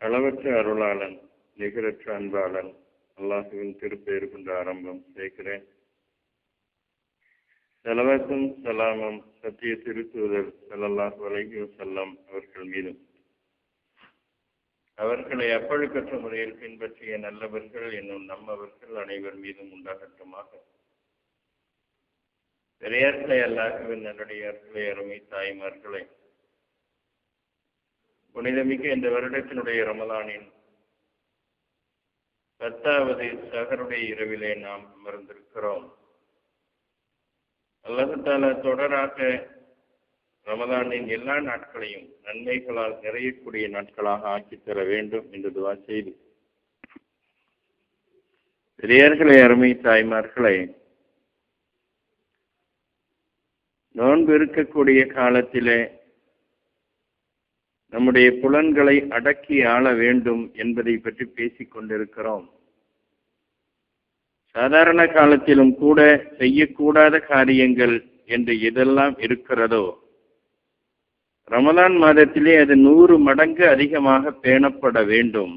அளவற்ற அருளாளன் நிகரற்ற அன்பாளன் அல்லாஹுவின் திருப்பெயர் கொண்ட ஆரம்பம் செய்கிறேன். செலவத்தும் சலாமும் சத்திய திருத்துவதர் செல்லல்லாஹ் அலைஹி செல்லம் அவர்கள் மீதும். அவர்களை அப்பழுக்கற்ற முறையில் பின்பற்றிய நல்லவர்கள் என்னும் நம்மவர்கள் அனைவர் மீதும் உண்டாகட்டுமாக. பெரியார்களை அல்லாஹுவின் நல்லடியார்களை அருமை தாய்மார்களை புனிதமிக்க இந்த வருடத்தினுடைய ரமலானின் பத்தாவது சகருடைய இரவிலே நாம் அமர்ந்திருக்கிறோம். அல்லதால தொடராக ரமதானின் எல்லா நாட்களையும் நன்மைகளால் நிறையக்கூடிய நாட்களாக ஆக்கித் தர வேண்டும் என்று துவா செய்து. பெரியார்களே அருமை தாய்மார்களே நோன்பு இருக்கக்கூடிய காலத்திலே நம்முடைய புலன்களை அடக்கி ஆள வேண்டும் என்பதை பற்றி பேசிக் கொண்டிருக்கிறோம். சாதாரண காலத்திலும் கூட செய்யக்கூடாத காரியங்கள் என்று எதெல்லாம் இருக்கிறதோ ரமலான் மாதத்திலே அது நூறு மடங்கு அதிகமாக பேணப்பட வேண்டும்.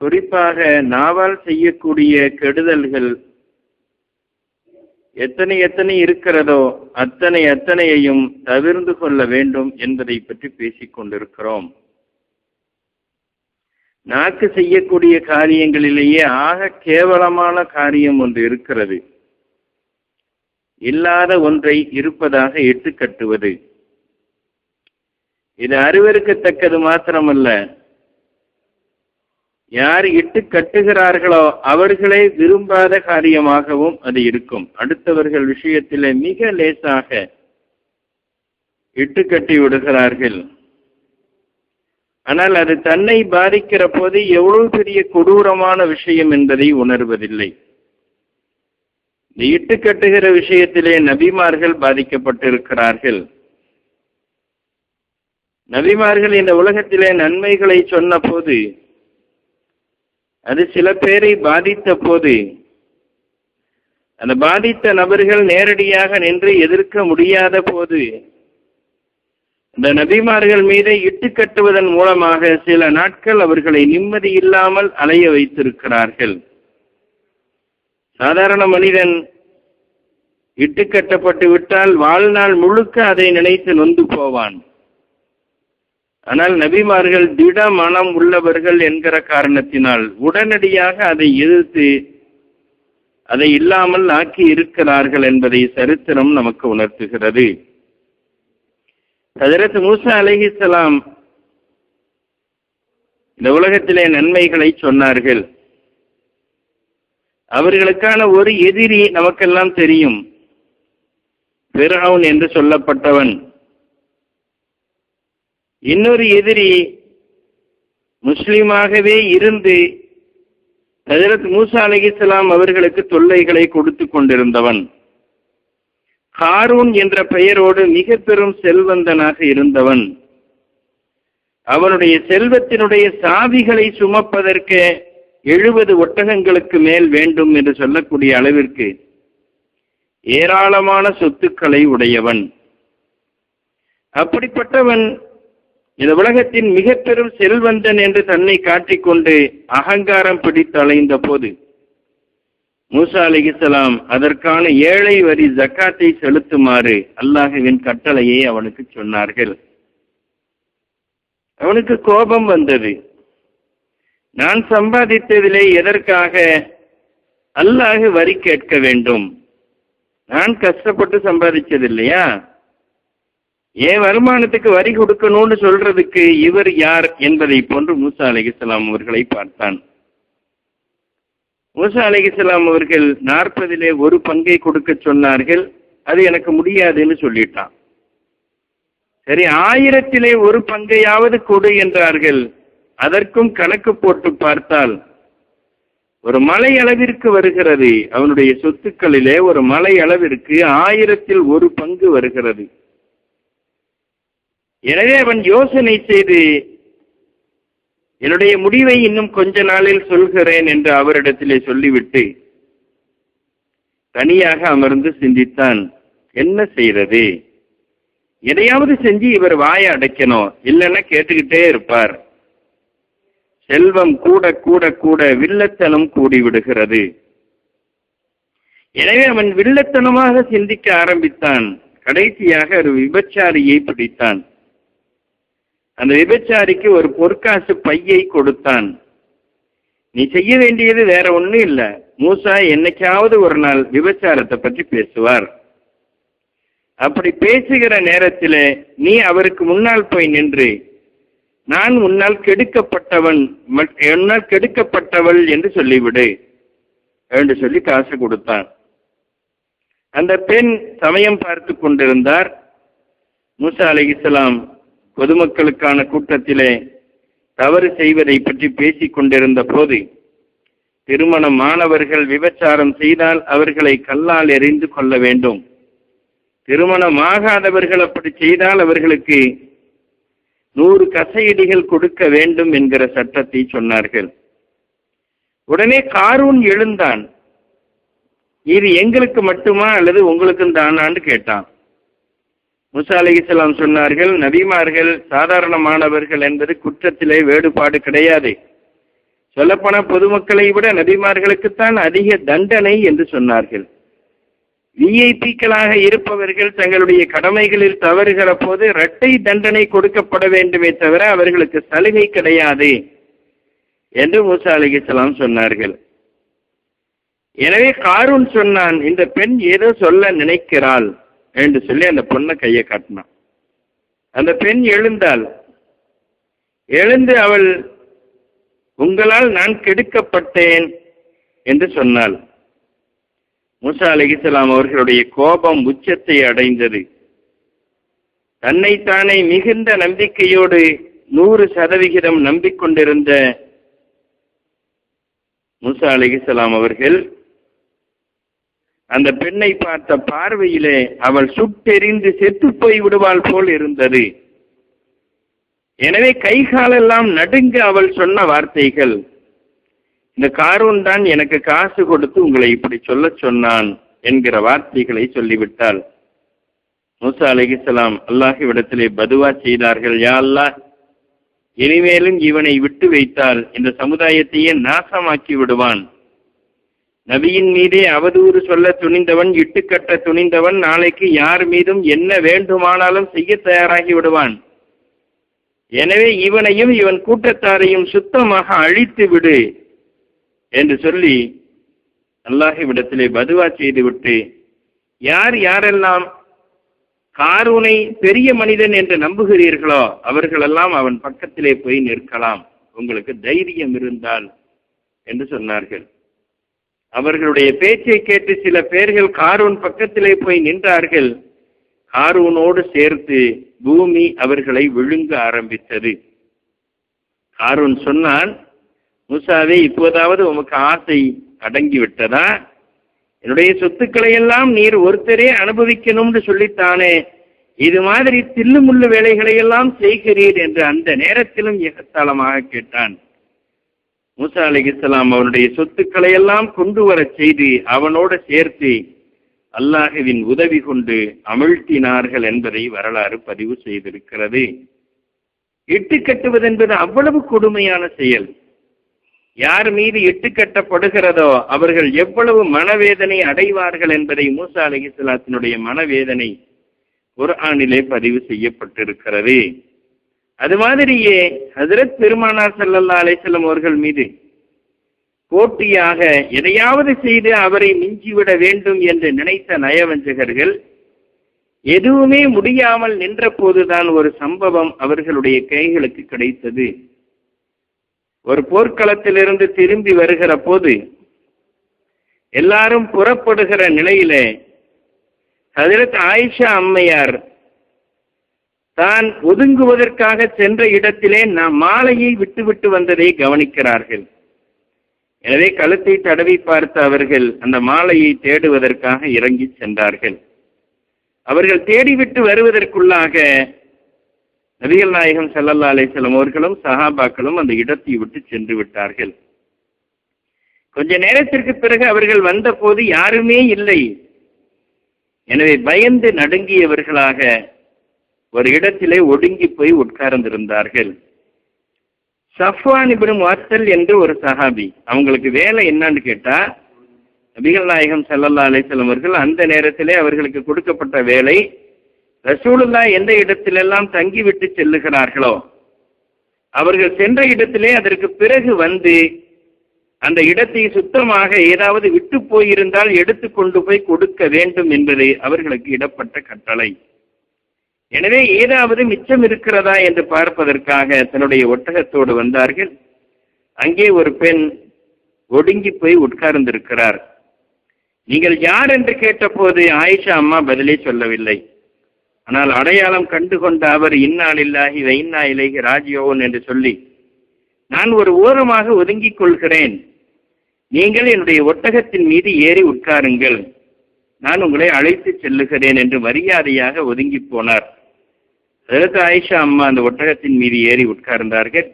குறிப்பாக நாவால் செய்யக்கூடிய கெடுதல்கள் எத்தனை எத்தனை இருக்கிறதோ அத்தனை அத்தனையையும் தவிர்ந்து கொள்ள வேண்டும் என்பதை பற்றி பேசிக் கொண்டிருக்கிறோம். நாக்கு செய்யக்கூடிய காரியங்களிலேயே ஆக கேவலமான காரியம் ஒன்று இருக்கிறது. இல்லாத ஒன்றை இருப்பதாக எட்டு கட்டுவது. இது அறிவறுக்கத்தக்கது மாத்திரமல்ல. யார் இட்டு கட்டுகிறார்களோ அவர்களே விரும்பாத காரியமாகவும் அது இருக்கும். அடுத்தவர்கள் விஷயத்திலே மிக லேசாக இட்டு கட்டி விடுகிறார்கள். ஆனால் அது தன்னை பாதிக்கிற போது எவ்வளவு பெரிய கொடூரமான விஷயம் என்பதை உணர்வதில்லை. இந்த இட்டு கட்டுகிற விஷயத்திலே நபிமார்கள் பாதிக்கப்பட்டிருக்கிறார்கள். நபிமார்கள் இந்த உலகத்திலே நன்மைகளை சொன்ன போது அது சில பேரை பாதித்த போது அந்த பாதித்த நபர்கள் நேரடியாக நின்று எதிர்க்க முடியாத போது இந்த நபிமார்கள் மீது இட்டு கட்டுவதன் மூலமாக சில நாட்கள் அவர்களை நிம்மதி இல்லாமல் அலைய வைத்திருக்கிறார்கள். சாதாரண மனிதன் இட்டு கட்டப்பட்டு விட்டால் வாழ்நாள் முழுக்க அதை நினைத்து நொந்து போவான். ஆனால் நபிமார்கள் திட மனம் உள்ளவர்கள் என்கிற காரணத்தினால் உடனடியாக அதை எதிர்த்து அதை இல்லாமல் ஆக்கி இருக்கிறார்கள் என்பதை சரித்திரம் நமக்கு உணர்த்துகிறது. ஹதரத் மூசா அலஹிசலாம் இந்த உலகத்திலே நன்மைகளை சொன்னார்கள். அவர்களுக்கான ஒரு எதிரி நமக்கெல்லாம் தெரியும். பெருஹவுன் என்று சொல்லப்பட்டவன். இன்னொரு எதிரி முஸ்லீமாகவே இருந்து ஹசரத் மூசா அலிஸ்லாம் அவர்களுக்கு தொல்லைகளை கொடுத்து கொண்டிருந்தவன். ஹாரூன் என்ற பெயரோடு மிக பெரும் செல்வந்தனாக இருந்தவன். அவனுடைய செல்வத்தினுடைய சாவிகளை சுமப்பதற்கு எழுபது ஒட்டகங்களுக்கு மேல் வேண்டும் என்று சொல்லக்கூடிய அளவிற்கு ஏராளமான சொத்துக்களை உடையவன். அப்படிப்பட்டவன் இந்த உலகத்தின் மிக பெரும் செல்வந்தன் என்று தன்னை காட்டிக்கொண்டு அகங்காரம் பிடித்து அலைந்த போது மூசா அலிகிசலாம் அதற்கான ஏழை வரி ஜக்காத்தை செலுத்துமாறு அல்லாஹுவின் கட்டளையை அவனுக்கு சொன்னார்கள். அவனுக்கு கோபம் வந்தது. நான் சம்பாதித்ததிலே எதற்காக அல்லாஹு வரி கேட்க வேண்டும்? நான் கஷ்டப்பட்டு சம்பாதிச்சது இல்லையா என் வருமானத்துக்கு வரி கொடுக்கணும்னு சொல்றதுக்கு இவர் யார் என்பதை போன்று மூசா அலிகலாம் அவர்களை பார்த்தான். மூசா அலிகலாம் அவர்கள் நாற்பதிலே ஒரு பங்கை கொடுக்க சொன்னார்கள் அது எனக்கு முடியாதுன்னு சொல்லிட்டான். சரி ஆயிரத்திலே ஒரு பங்கையாவது கொடு என்றார்கள் அதற்கும் கணக்கு போட்டு பார்த்தால் ஒரு மலை அளவிற்கு வருகிறது அவனுடைய சொத்துக்களிலே ஒரு மலை அளவிற்கு ஆயிரத்தில் ஒரு பங்கு வருகிறது. எனவே அவன் யோசனை செய்து என்னுடைய முடிவை இன்னும் கொஞ்ச நாளில் சொல்கிறேன் என்று அவரிடத்திலே சொல்லிவிட்டு தனியாக அமர்ந்து சிந்தித்தான். என்ன செய்கிறது? எதையாவது செஞ்சு இவர் வாயை அடைக்கணும். இல்லைன்னா கேட்டுக்கிட்டே இருப்பார். செல்வம் கூட கூட கூட வில்லத்தனம் கூடி விடுகிறது எனவே அவன் வில்லத்தனமாக சிந்திக்க ஆரம்பித்தான். கடைசியாக ஒரு விபச்சாரியை பிடித்தான். அந்த விபச்சாரிக்கு ஒரு பொற்காசு பையை கொடுத்தான். நீ செய்ய வேண்டியது வேற ஒன்றும் இல்ல. மூசா என்னைக்காவது ஒரு நாள் விபச்சாரத்தை பற்றி பேசுவார். அப்படி பேசுகிற நேரத்தில் நீ அவருக்கு முன்னால் போய் நின்று நான் உன்னால் கெடுக்கப்பட்டவன் மட்- என்னால் கெடுக்கப்பட்டவள் என்று சொல்லிவிடு என்று சொல்லி காசு கொடுத்தான். அந்த பெண் சமயம் பார்த்து கொண்டிருந்தார். மூசா அலைஹிஸ்ஸலாம் பொதுமக்களுக்கான கூட்டத்திலே தவறு செய்வதை பற்றி பேசிக் கொண்டிருந்த போது திருமணம் மாணவர்கள் விபச்சாரம் செய்தால் அவர்களை கல்லால் எறிந்து கொள்ள வேண்டும். திருமணமாகாதவர்கள் அப்படி செய்தால் அவர்களுக்கு நூறு கசையடிகள் கொடுக்க வேண்டும் என்கிற சட்டத்தை சொன்னார்கள். உடனே காரூன் எழுந்தான். இது எங்களுக்கு மட்டுமா அல்லது உங்களுக்கும் தானான்னு கேட்டான். முசா சொன்னார்கள் நபிமார்கள் சாதாரணமானவர்கள் என்பது குற்றத்திலே வேறுபாடு கிடையாது. சொல்லப்போன பொதுமக்களை விட நபிமார்களுக்குத்தான் அதிக தண்டனை என்று சொன்னார்கள். விஐபிக்களாக இருப்பவர்கள் தங்களுடைய கடமைகளில் தவறுகிற போது இரட்டை தண்டனை கொடுக்கப்பட வேண்டுமே தவிர அவர்களுக்கு சலுகை கிடையாது என்று மூசா சொன்னார்கள். எனவே காரூன் சொன்னான் இந்த பெண் ஏதோ சொல்ல நினைக்கிறாள். என்று சொல்லி அந்த பொண்ணை கையை காட்டினான். அந்த பெண் எழுந்தாள். எழுந்து அவள் உங்களால் நான் கெடுக்கப்பட்டேன் என்று சொன்னாள். மூசா அலிகிஸ்லாம் அவர்களுடைய கோபம் உச்சத்தை அடைந்தது. தன்னைத்தானே மிகுந்த நம்பிக்கையோடு நூறு சதவிகிதம் நம்பிக்கொண்டிருந்த மூசா அலிகிஸ்லாம் அவர்கள் அந்த பெண்ணை பார்த்த பார்வையிலே அவள் சுட்டெறிந்து செத்து போய் விடுவாள் போல் இருந்தது. எனவே கை காலெல்லாம் நடுங்க அவள் சொன்ன வார்த்தைகள். இந்த காரூன் தான் எனக்கு காசு கொடுத்து உங்களை இப்படி சொல்ல சொன்னான் என்கிற வார்த்தைகளை சொல்லிவிட்டாள். மூசா அலிகிஸ்லாம் அல்லாஹிவிடத்திலே பதுவா செய்தார்கள் யா அல்லாஹ். இனிமேலும் இவனை விட்டு வைத்தால் இந்த சமுதாயத்தையே நாசமாக்கி விடுவான். நபியின் மீதே அவதூறு சொல்ல துணிந்தவன் இட்டுக்கட்ட துணிந்தவன் நாளைக்கு யார் மீதும் என்ன வேண்டுமானாலும் செய்ய தயாராகி விடுவான். எனவே இவனையும் இவன் கூட்டத்தாரையும் சுத்தமாக அழித்து விடு என்று சொல்லி அல்லாஹிவிடத்திலே பதுவா செய்துவிட்டு யார் யாரெல்லாம் காரூனை பெரிய மனிதன் என்று நம்புகிறீர்களோ அவர்களெல்லாம் அவன் பக்கத்திலே போய் நிற்கலாம். உங்களுக்கு தைரியம் இருந்தால் என்று சொன்னார்கள். அவர்களுடைய பேச்சை கேட்டு சில பேர்கள் காரூன் பக்கத்திலே போய் நின்றார்கள். காரூனோடு சேர்த்து பூமி அவர்களை விழுங்க ஆரம்பித்தது. காரூன் சொன்னான் மூசாவே இப்போதாவது உமக்கு ஆசை அடங்கி விட்டதா என்னுடைய சொத்துக்களை எல்லாம் நீர் ஒருத்தரே அனுபவிக்கணும்னு சொல்லித்தானே? இது மாதிரி தில்லுமுள்ளு வேலைகளை எல்லாம் செய்கிறீர் என்று அந்த நேரத்திலும் ஏகத்தாளமாக கேட்டான். மூசா அலிகிஸ்லாம் அவனுடைய சொத்துக்களை எல்லாம் கொண்டு வரச் செய்து அவனோடு சேர்த்து அல்லாஹுவின் உதவி கொண்டு அமிழ்த்தினார்கள் என்பதை வரலாறு பதிவு செய்திருக்கிறது. இட்டு கட்டுவது என்பது அவ்வளவு கொடுமையான செயல். யார் மீது இட்டு கட்டப்படுகிறதோ அவர்கள் எவ்வளவு மனவேதனை அடைவார்கள் என்பதை மூசா அலிகிஸ்லாத்தினுடைய மனவேதனை குர்ஆனிலே பதிவு செய்யப்பட்டிருக்கிறது. அது மாதிரியே ஹசரத் பெருமானார் ஸல்லல்லாஹு அலைஹி அவர்கள் மீது போட்டியாக எதையாவது செய்து அவரை மிஞ்சிவிட வேண்டும் என்று நினைத்த நயவஞ்சகர்கள் எதுவுமே முடியாமல் நின்ற போதுதான் ஒரு சம்பவம் அவர்களுடைய கைகளுக்கு கிடைத்தது. ஒரு போர்க்களத்திலிருந்து திரும்பி வருகிற போது எல்லாரும் புறப்படுகிற நிலையிலே ஹஜரத் ஆயிஷா அம்மையார் தான் ஒதுங்குவதற்காக சென்ற இடத்திலே நாம் மாலையை விட்டுவிட்டு வந்ததை கவனிக்கிறார்கள். எனவே கழுத்தை தடவி பார்த்த அவர்கள் அந்த மாலையை தேடுவதற்காக இறங்கி சென்றார்கள். அவர்கள் தேடிவிட்டு வருவதற்குள்ளாக நபிகள் நாயகம் செல்லல்லா அலைஹி அவர்களும் சஹாபாக்களும் அந்த இடத்தை விட்டு சென்று விட்டார்கள். கொஞ்ச நேரத்திற்கு பிறகு அவர்கள் வந்தபோது யாருமே இல்லை. எனவே பயந்து நடுங்கியவர்களாக ஒரு இடத்திலே ஒடுங்கி போய் உட்கார்ந்திருந்தார்கள். சஃப்வான் இப்னு முஅத்தல் என்று ஒரு சஹாபி அவங்களுக்கு வேலை என்னன்னு கேட்டா நபிகள் நாயகம் ஸல்லல்லாஹு அவர்கள் அந்த நேரத்திலே அவர்களுக்கு கொடுக்கப்பட்ட வேலை ரசூலுல்லா எந்த இடத்திலெல்லாம் தங்கிவிட்டு செல்லுகிறார்களோ அவர்கள் சென்ற இடத்திலே அதற்கு பிறகு வந்து அந்த இடத்தை சுத்தமாக ஏதாவது விட்டு போயிருந்தால் எடுத்து கொண்டு போய் கொடுக்க வேண்டும் என்பது அவர்களுக்கு இடப்பட்ட கட்டளை. எனவே ஏதாவது மிச்சம் இருக்கிறதா என்று பார்ப்பதற்காக தன்னுடைய ஒட்டகத்தோடு வந்தார்கள். அங்கே ஒரு பெண் ஒடுங்கி போய் உட்கார்ந்திருக்கிறார். நீங்கள் யார் என்று கேட்டபோது ஆயிஷா அம்மா பதிலே சொல்லவில்லை. ஆனால் அடையாளம் கண்டு கொண்ட அவர் இந்நாளில்லாகி வைன்னா இலகி ராஜியோன் என்று சொல்லி நான் ஒரு ஓரமாக ஒதுங்கிக் கொள்கிறேன். நீங்கள் என்னுடைய ஒட்டகத்தின் மீது ஏறி உட்காருங்கள். நான் உங்களை அழைத்து செல்லுகிறேன் என்று மரியாதையாக ஒதுங்கி போனார். அதற்கு ஆயிஷா அம்மா அந்த ஒட்டகத்தின் மீது ஏறி உட்கார்ந்தார்கள்.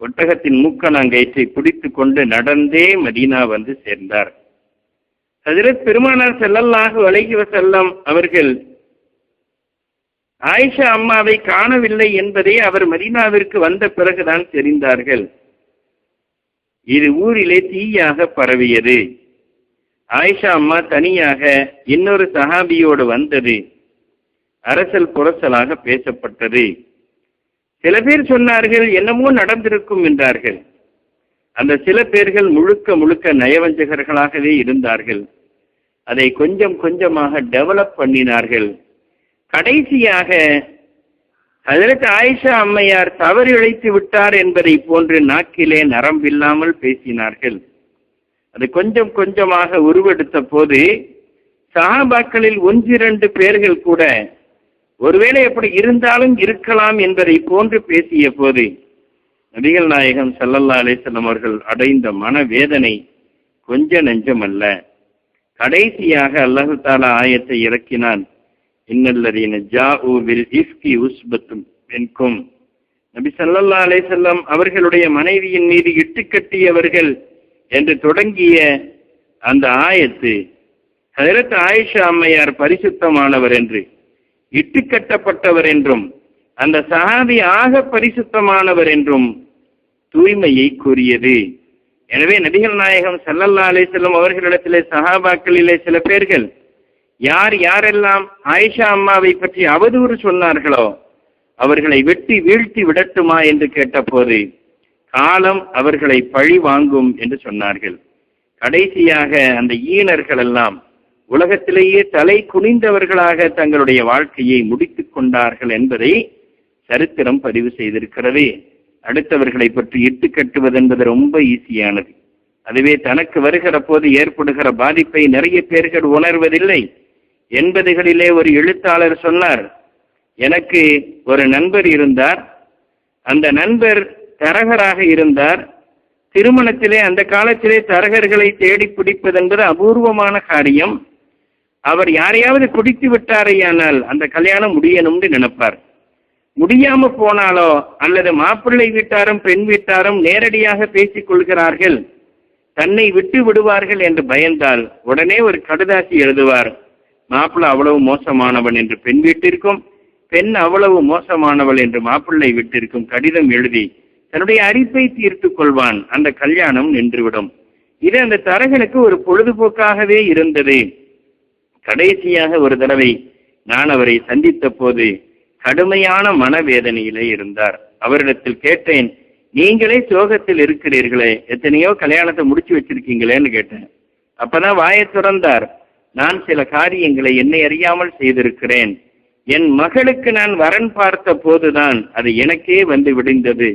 ஒட்டகத்தின் மூக்கணாங்கயிற்றை பிடித்து கொண்டு நடந்தே மதீனா வந்து சேர்ந்தார். ஹஜரத் பெருமானார் செல்லல்லாக அலைஹி செல்லம் அவர்கள் ஆயிஷா அம்மாவை காணவில்லை என்பதை அவர் மதீனாவிற்கு வந்த பிறகுதான் தெரிந்தார்கள். இது ஊரிலே தீயாக பரவியது. ஆயிஷா அம்மா தனியாக இன்னொரு சஹாபியோடு வந்தது. அரசல் குரசலாக பேசப்பட்டது. சில பேர் சொன்னார்கள் என்னமோ நடந்திருக்கும் என்றார்கள். அந்த சில பேர்கள் முழுக்க முழுக்க நயவஞ்சகர்களாகவே இருந்தார்கள். அதை கொஞ்சம் கொஞ்சமாக டெவலப் பண்ணினார்கள். கடைசியாக அதற்கு ஆயிஷா அம்மையார் தவறு இழைத்து விட்டார் என்பதை போன்று நாக்கிலே நரம்பில்லாமல் பேசினார்கள். அது கொஞ்சம் கொஞ்சமாக உருவெடுத்த போது சகாபாக்களில் ஒன்றிரண்டு பேர்கள் கூட ஒருவேளை எப்படி இருந்தாலும் இருக்கலாம் என்பதை போன்று பேசிய போது நபிகள் நாயகம் சல்லல்லா அலிசல்லம் அவர்கள் அடைந்த மனவேதனை கொஞ்ச நெஞ்சமல்ல. கடைசியாக அல்லாஹு தாலா ஆயத்தை இறக்கினான். இன்னல்லதீன ஜாஉ bil இஃப்கி உஸ்பத்தும் பெண்கும் நபி சல்லல்லா அலைஹிஸ்ஸலாம் அவர்களுடைய மனைவியின் மீது இட்டுக்கட்டியவர்கள் என்று தொடங்கிய அந்த ஆயத்து ஹதரத் ஆயிஷா அம்மையார் பரிசுத்தமானவர் என்று இட்டுக்கட்டப்பட்டவர் என்றும் அந்த சஹாபி ஆக பரிசுத்தமானவர் என்றும் தூய்மையை கூறியது. எனவே நபிகள் நாயகம் சல்லல்லா செல்லும் அவர்களிடத்திலே சஹாபாக்களிலே சில பேர்கள் யார் யாரெல்லாம் ஆயிஷா அம்மாவை பற்றி அவதூறு சொன்னார்களோ அவர்களை வெட்டி வீழ்த்தி விடட்டுமா என்று கேட்டபோது காலம் அவர்களை பழி வாங்கும் என்று சொன்னார்கள். கடைசியாக அந்த ஈனர்கள் எல்லாம் உலகத்திலேயே தலை குனிந்தவர்களாக தங்களுடைய வாழ்க்கையை முடித்துக் கொண்டார்கள் என்பதை சரித்திரம் பதிவு செய்திருக்கிறது. அடுத்தவர்களை பற்றி இட்டு கட்டுவது என்பது ரொம்ப ஈஸியானது. அதுவே தனக்கு வருகிற போது ஏற்படுகிற பாதிப்பை நிறைய பேர்கள் உணர்வதில்லை. எண்பதுகளிலே ஒரு எழுத்தாளர் சொன்னார் எனக்கு ஒரு நண்பர் இருந்தார். அந்த நண்பர் தரகராக இருந்தார். திருமணத்திலே அந்த காலத்திலே தரகர்களை தேடி பிடிப்பது என்பது அபூர்வமான காரியம். அவர் யாரையாவது குடித்து விட்டாரையானால் அந்த கல்யாணம் முடியணும்னு நினைப்பார். முடியாம போனாலோ அல்லது மாப்பிள்ளை வீட்டாரும் பெண் வீட்டாரும் நேரடியாக பேசிக் கொள்கிறார்கள். தன்னை விட்டு விடுவார்கள் என்று பயந்தால் உடனே ஒரு கடுதாசி எழுதுவார். மாப்பிள்ளை அவ்வளவு மோசமானவன் என்று பெண் வீட்டிற்கும் பெண் அவ்வளவு மோசமானவள் என்று மாப்பிள்ளை வீட்டிற்கும் கடிதம் எழுதி தன்னுடைய அரிப்பை தீர்த்து கொள்வான். அந்த கல்யாணம் நின்றுவிடும். இது அந்த தரகனுக்கு ஒரு பொழுதுபோக்காகவே இருந்தது. கடைசியாக ஒரு தடவை நான் அவரை சந்தித்த போது கடுமையான மனவேதனையிலே இருந்தார். அவரிடத்தில் கேட்டேன் நீங்களே சோகத்தில் இருக்கிறீர்களே எத்தனையோ கல்யாணத்தை முடிச்சு வச்சிருக்கீங்களேன்னு கேட்டேன். அப்பதான் வாயை துறந்தார் நான் சில காரியங்களை என்னை அறியாமல் செய்திருக்கிறேன். என் மகளுக்கு நான் வரன் பார்த்த போதுதான் அது எனக்கே வந்து விடுந்தது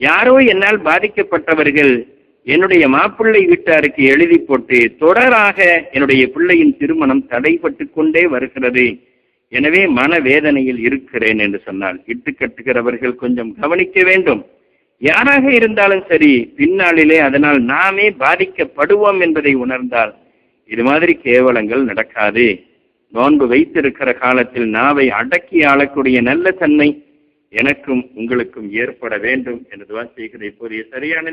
யாரோ என்னால் பாதிக்கப்பட்டவர்கள் என்னுடைய மாப்பிள்ளை வீட்டாருக்கு எழுதி போட்டு தொடராக என்னுடைய பிள்ளையின் திருமணம் தடைப்பட்டு கொண்டே வருகிறது. எனவே மனவேதனையில் இருக்கிறேன் என்று சொன்னால் இட்டு கட்டுகிறவர்கள் கொஞ்சம் கவனிக்க வேண்டும். யாராக இருந்தாலும் சரி பின்னாளிலே அதனால் நாமே பாதிக்கப்படுவோம் என்பதை உணர்ந்தால் இது மாதிரி கேவலங்கள் நடக்காது. நோன்பு வைத்திருக்கிற காலத்தில் நாவை அடக்கி ஆளக்கூடிய நல்ல தன்மை எனக்கும் உங்களுக்கும் ஏற்பட வேண்டும் என்று துவா செய்கிற இப்போதைய சரியான